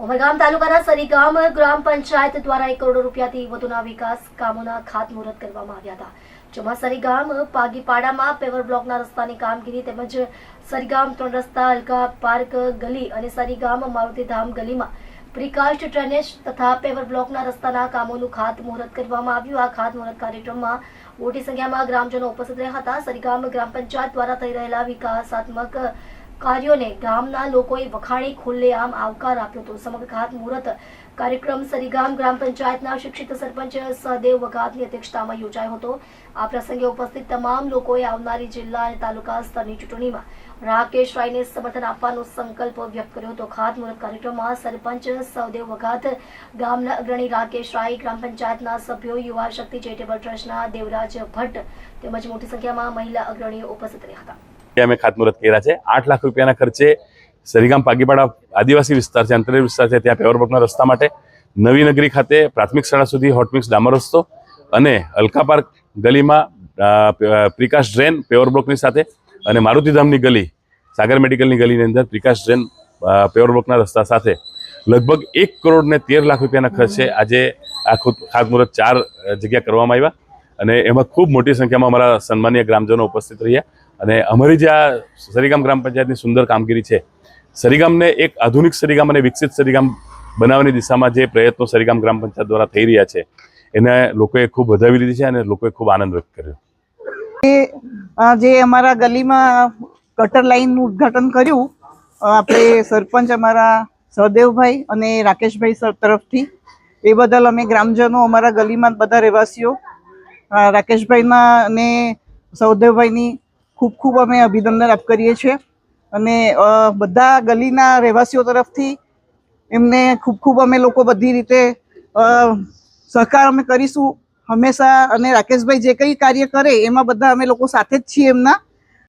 ઉમરગામ તાલુકાના સરીગામ ગ્રામ પંચાયત દ્વારા એક કરોડ રૂપિયાથી વધુના વિકાસ કામોના ખાતમુહૂર્ત કરવામાં આવ્યા હતા. જેમાં સરીગામ, પાગીપાડામાં પેવર બ્લોકના રસ્તાની કામગીરી તેમજ સરીગામ ત્રણ રસ્તા, અલકા પાર્ક, ગલી અને સરીગામ મારુતિધામ ગલીમાં પ્રિકાસ્ટ ડ્રેનેજ તથા પેવર બ્લોકના રસ્તાના કામોનું ખાતમુહૂર્ત કરવામાં આવ્યું. આ ખાતમુહૂર્ત કાર્યક્રમમાં મોટી સંખ્યામાં ગ્રામજનો ઉપસ્થિત રહ્યા હતા. સરીગામ ગ્રામ પંચાયત દ્વારા થઈ રહેલા વિકાસાત્મક કાર્યોને ગામના લોકોએ વખાણી ખુલ્લેઆમ આવકાર આપ્યો હતો. સમગ્ર ખાતમુહૂર્ત કાર્યક્રમ સરીગામ ગ્રામ પંચાયતના શિક્ષિત સરપંચ સહદેવ વઘાતની અધ્યક્ષતામાં યોજાયો હતો. આ પ્રસંગે ઉપસ્થિત તમામ લોકોએ આવનારી જિલ્લા અને તાલુકા સ્તરની ચૂંટણીમાં રાકેશ રાયને સમર્થન આપવાનો સંકલ્પ વ્યક્ત કર્યો હતો. ખાતમુહૂર્ત કાર્યક્રમમાં સરપંચ સહદેવ વઘાત ગામના અગ્રણી રાકેશ રાય, ગ્રામ પંચાયતના સભ્યો યુવા શક્તિ ચેરિટેબલ ટ્રસ્ટના દેવરાજ ભટ્ટ તેમજ મોટી સંખ્યામાં મહિલા અગ્રણીઓ ઉપસ્થિત રહ્યા હતા. અમે ખાતમુહૂર્ત કર્યા છે. આઠ લાખ રૂપિયાના ખર્ચે સરીગામ પાગીપાડા આદિવાસી વિસ્તાર છે, અંતરિયાળ વિસ્તાર છે, ત્યાં પેવર બ્લોકના રસ્તા માટે નવી નગરી ખાતે પ્રાથમિક શાળા સુધી હોટમિક્સ ડામર રસ્તો અને અલકા પાર્ક ગલીમાં પ્રિકાશ ડ્રેન પેવર બ્લોકની સાથે અને મારુતિધામની ગલી, સાગર મેડિકલની ગલીની અંદર પ્રિકાશ ડ્રેન પેવર બ્લોકના રસ્તા સાથે લગભગ એક કરોડ ને તેર લાખ રૂપિયાના ખર્ચે આજે આ ખુદ, ખાતમુહૂર્ત ચાર જગ્યા કરવામાં આવ્યા. અને એમાં ખૂબ મોટી સંખ્યામાં અમારા સન્માનીય ગ્રામજનો ઉપસ્થિત રહ્યા. અને અમારી જે આ સરીગામ ગ્રામ પંચાયતની સુંદર કામગીરી છે, સરીગામને એક આધુનિક સરીગામ અને વિકસિત સરીગામ બનાવવાની દિશામાં જે પ્રયત્નો સરીગામ ગ્રામ પંચાયત દ્વારા થઈ રહ્યા છે, એને લોકોએ ખૂબ વધાવી લીધી છે અને લોકોએ ખૂબ આનંદ વ્યક્ત કર્યો. જે અમારા ગલીમાં કટર લાઈનનું ઉદ્ઘાટન કર્યું આપણે સરપંચ અમારા સહદેવભાઈ અને રાકેશભાઈ સર તરફથી, એ બદલ અમે ગ્રામજનો અમારા ગલીમાં બધા રહેવાસીઓ રાકેશભાઈના અને સહદેવભાઈની ખૂબ ખૂબ અમે અભિનંદન આપ કરીએ છીએ. અને બધા ગલીના રહેવાસીઓ તરફથી એમને ખૂબ ખૂબ અમે લોકો બધી રીતે સહકાર અમે કરીશું. હંમેશા અને રાકેશભાઈ જે કંઈ કાર્ય કરે એમાં બધા અમે લોકો સાથે જ છીએ એમના.